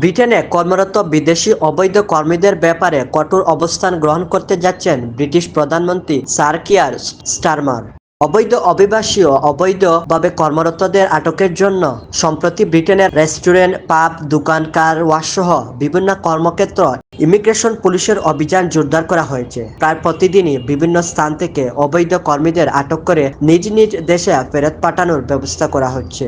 ব্রিটেনে কর্মরত বিদেশি অবৈধ কর্মীদের ব্যাপারে কঠোর অবস্থান গ্রহণ করতে যাচ্ছেন ব্রিটিশ প্রধানমন্ত্রী স্যার কিয়ার স্টারমার। অবৈধ, অভিবাসী ও অবৈধভাবে কর্মরতদের আটকের জন্য সম্প্রতি ব্রিটেনের রেস্টুরেন্ট, পাব দোকান কার ওয়াশ সহ বিভিন্ন কর্মক্ষেত্র ইমিগ্রেশন পুলিশের অভিযান জোরদার করা হয়েছে। প্রায় প্রতিদিনই বিভিন্ন স্থান থেকে অবৈধ কর্মীদের আটক করে নিজ নিজ দেশে ফেরত পাঠানোর ব্যবস্থা করা হচ্ছে।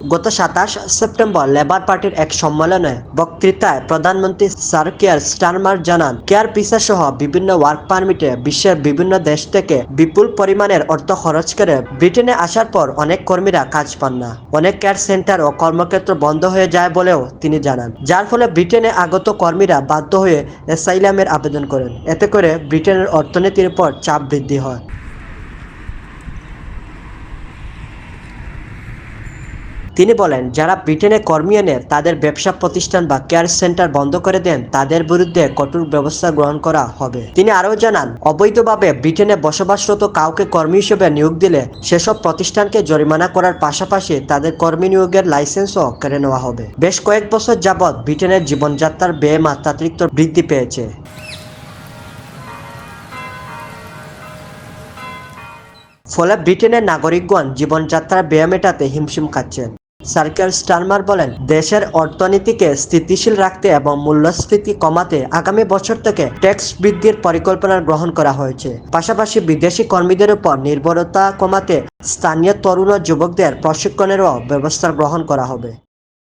গত সাতাশ সেপ্টেম্বর লেবার পার্টির এক সম্মেলনে বক্তৃতায় প্রধানমন্ত্রী স্যার কেয়ার স্টারমার জানান, কেয়ার পিসা সহ বিভিন্ন ওয়ার্ক পারমিটে বিশ্বের বিভিন্ন দেশ থেকে বিপুল পরিমাণের অর্থ খরচ করে ব্রিটেনে আসার পর অনেক কর্মীরা কাজ পান না। অনেক কেয়ার সেন্টার ও কর্মক্ষেত্র বন্ধ হয়ে যায় বলেও তিনি জানান। যার ফলে ব্রিটেনে আগত কর্মীরা বাধ্য হয়ে অ্যাসাইলামের আবেদন করেন। এতে করে ব্রিটেনের অর্থনীতির উপর চাপ বৃদ্ধি হয়। তিনি বলেন, যারা ব্রিটেনে কর্মী এনে তাদের ব্যবসা প্রতিষ্ঠান বা কেয়ার সেন্টার বন্ধ করে দেন, তাদের বিরুদ্ধে কঠোর ব্যবস্থা গ্রহণ করা হবে। তিনি আরও জানান, অবৈধভাবে ব্রিটেনে বসবাসরত কাউকে কর্মী হিসেবে নিয়োগ দিলে সেসব প্রতিষ্ঠানকে জরিমানা করার পাশাপাশি তাদের কর্মী নিয়োগের লাইসেন্সও কেড়ে নেওয়া হবে। বেশ কয়েক বছর যাবৎ ব্রিটেনের জীবনযাত্রার ব্যয় মাত্রাতিরিক্ত বৃদ্ধি পেয়েছে। ফলে ব্রিটেনের নাগরিকগণ জীবনযাত্রার ব্যয় মেটাতে হিমশিম খাচ্ছেন। সার্কেল স্টারমার বলেন, দেশের অর্থনীতিকে স্থিতিশীল রাখতে এবং মূল্যস্ফীতি কমাতে আগামী বছর থেকে ট্যাক্স বৃদ্ধির পরিকল্পনা গ্রহণ করা হয়েছে। পাশাপাশি বিদেশি কর্মীদের উপর নির্ভরতা কমাতে স্থানীয় তরুণ ও যুবকদের প্রশিক্ষণেরও ব্যবস্থা গ্রহণ করা হবে।